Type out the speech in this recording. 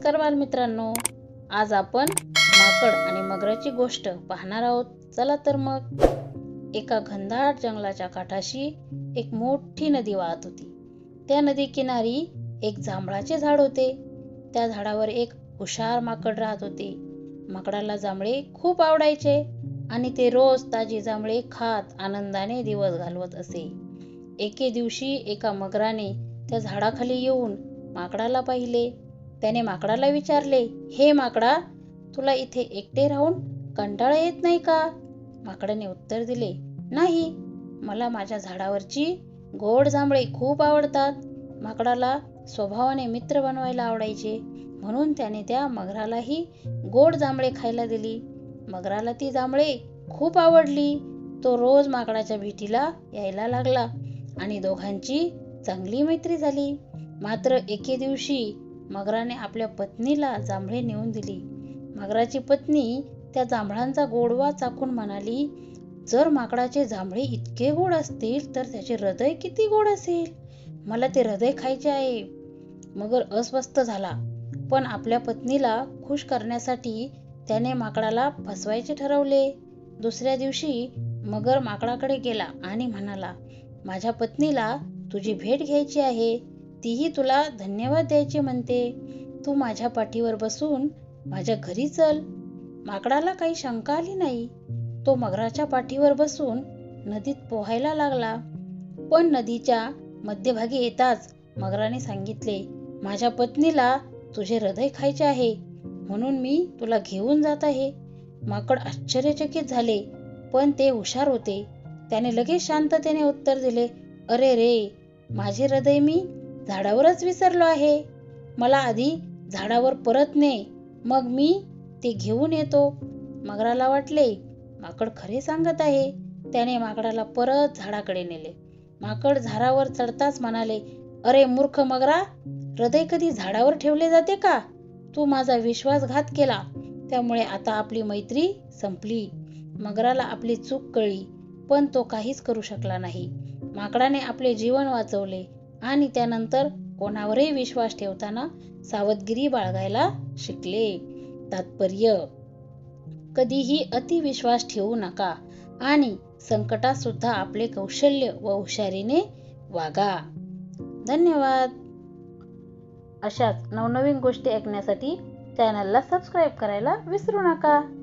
नमस्कार बालमित्रांनो. आज आपण माकड आणि मगराची गोष्ट पाहणार आहोत. चला तर मग. एका घनदाट जंगलाच्या काठाशी एक मोठी नदी वाहत होती. त्या नदी किनारी एक जांभळाचे झाड होते. त्या झाडावर एक हुशार माकड राहत होते. माकडाला जांभळे खूप आवडायचे आणि ते रोज ताजी जांभळे खात आनंदाने दिवस घालवत असे. एके दिवशी एका मगराने त्या झाडाखाली येऊन माकडाला पाहिले. त्याने माकडाला विचारले हे माकडा तुला इथे एकटे राहून कंटाळा येत नाही का? माकडाने उत्तर दिले नाही मला माझ्या झाडावरची गोड जांभळे खूप आवडतात. माकडाला स्वभावाने मित्र बनवायला आवडायचे. म्हणून त्याने त्या मगरालाही गोड जांभळे खायला दिली. मगराला ती जांभळे खूप आवडली. तो रोज माकडाच्या भेटीला यायला लागला आणि दोघांची चांगली मैत्री झाली. मात्र एके दिवशी मगराने आपल्या पत्नीला जांभळे नेऊन दिली. मगराची पत्नी त्या जांभळांचा गोडवा चाकून म्हणाली जर माकडाचे जांभळे इतके गोड असतील तर त्याचे हृदय किती गोड असेल? मला ते हृदय खायचे आहे. मगर अस्वस्थ झाला. पण आपल्या पत्नीला खुश करण्यासाठी त्याने माकडाला फसवायचे ठरवले. दुसऱ्या दिवशी मगर माकडाकडे गेला आणि म्हणाला माझ्या पत्नीला तुझी भेट घ्यायची आहे. तीही तुला धन्यवाद द्यायचे म्हणते. तू माझ्या पाठीवर बसून माझ्या घरी चल. माकडाला काही शंका आली नाही. तो मगराच्या पाठीवर बसून नदीत पोहायला लागला. पण नदीच्या मध्यभागी येताच मगराने सांगितले माझ्या पत्नीला तुझे हृदय खायचे आहे. म्हणून मी तुला घेऊन जात आहे. माकड आश्चर्यचकित झाले पण ते हुशार होते. त्याने लगेच शांततेने उत्तर दिले अरे रे माझे हृदय मी झाडावरच विसरलो आहे. मला आधी झाडावर परत ने. मग मी ते घेऊन येतो. मगराला वाटले माकड खरे सांगत आहे. त्याने माकडाला परत झाडाकडे नेले. माकड झाडावर चढताच म्हणाले अरे मूर्ख मगरा हृदय कधी झाडावर ठेवले जाते का? तू माझा विश्वासघात केला. त्यामुळे आता आपली मैत्री संपली. मगराला आपली चूक कळली पण तो काहीच करू शकला नाही. माकडाने आपले जीवन वाचवले. आणि त्यानंतर कोणावरही विश्वास ठेवताना सावधगिरी बाळगायला शिकले. तात्पर्य कधीही अतिविश्वास ठेवू नका आणि संकटात सुद्धा आपले कौशल्य व हुशारीने वागा. धन्यवाद. अशाच नवनवीन गोष्टी ऐकण्यासाठी चॅनलला सबस्क्राईब करायला विसरू नका.